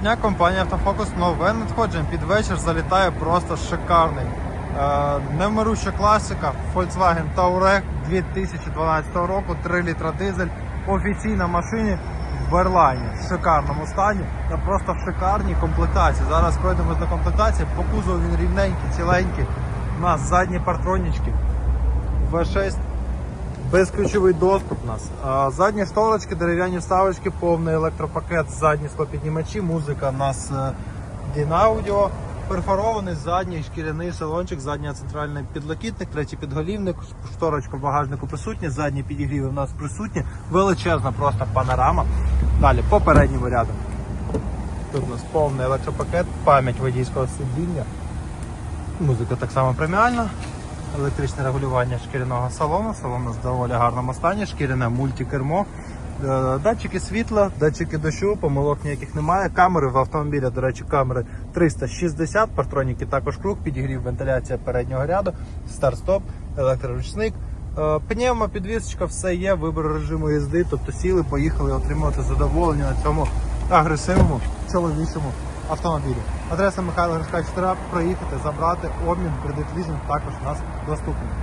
Дня компанія Автофокус нове надходження під вечір залітає просто шикарний. Е, невмируща класика Volkswagen Touareg 2012 року, 3 літра дизель, офіційна машині в Берлайні в шикарному стані та просто в шикарній комплектації. Зараз пройдемо до комплектації. По кузову він рівненький, ціленький. У нас задні партронічки V6 Безключовий доступ у нас. Задні шторочки, дерев'яні вставочки, повний електропакет, задні склопіднімачі, музика у нас е, Дінаудіо, перфорований задній шкіряний салончик, задній центральний підлокітник, третій підголівник, шторочка в багажнику присутня, задні підігріви у нас присутні, величезна просто панорама. Далі по передньому ряду. Тут у нас повний електропакет, пам'ять водійського сидіння. Музика так само преміальна. Електричне регулювання шкіряного салону. Салон в доволі гарному стані, шкіряне мультикермо. Е, Датчики світла, датчики дощу, помилок ніяких немає. Камери в автомобілі, до речі, камери 360, партроніки також круг, підігрів, вентиляція переднього ряду, старт-стоп, електроручник. Е, підвісочка, все є, вибір режиму їзди, тобто сіли, поїхали отримувати задоволення на цьому агресивному чоловічому автомобілі. Адреса Михайла Гришка 4, проїхати, забрати, обмін, кредит лізинг також у нас доступний.